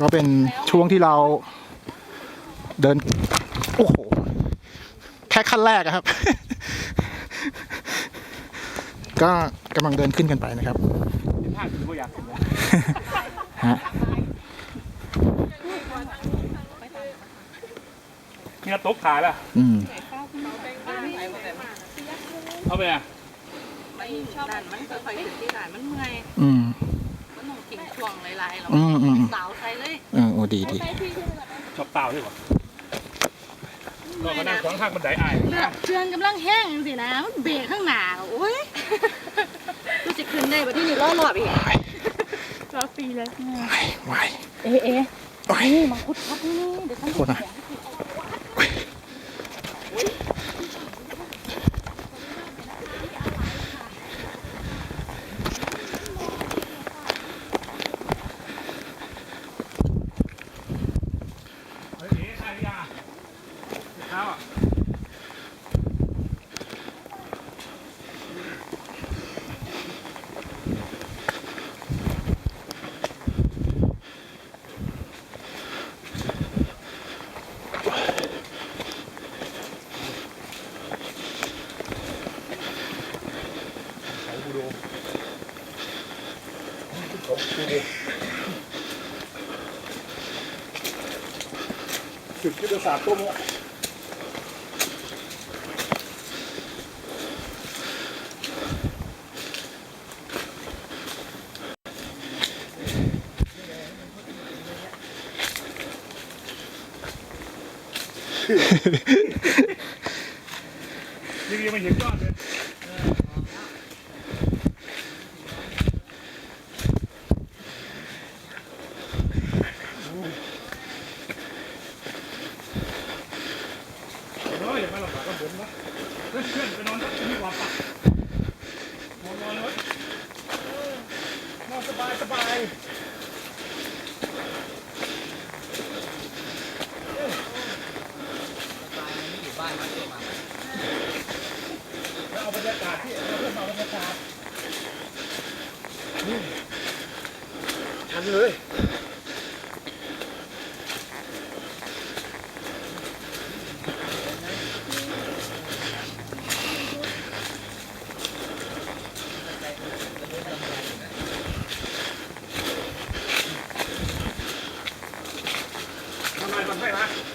ก็เป็นช่วงที่เราเดิน โอ้โห แค่ขั้นแรกอะครับ ก็กำลังเดินขึ้นกันไปนะครับท่าคือว่าอยากเห็นนะฮะมีกระตุกขาล่ะอืมเอาไปอะด่านมันค่อยๆถึงที่ด่านมันเมื่อยอืมมันต้อง กินช่วงหลายๆแล้วอืมอืมสาวใส่เลยเออโอ้ดีดีชอบเต่าด้วยวะเราก็นั่งขวางทางบันไดอายเลือดเครื่องกำลังแห้งสินะมันเบรกข้างหน้าโอ้ยรู้จะขึ้นได้ปะที่นี่รอรอบอีกรอบปีเลยไหวเอ๊ะเอ๊ะโอ้ยนี่มังคุดครับนี่เดี๋ยวฉันโทษนะ เฮ้ยเอ๊ะใช่ยา เท้าอะจุดยุทธศาสตร์ตัวโม ยังยังไม่เห็นยอดเลยเฮ้ยอย่ามากาศที่เพื่อนเอาบรรยากาศชันเลยทำไมมันให้ละ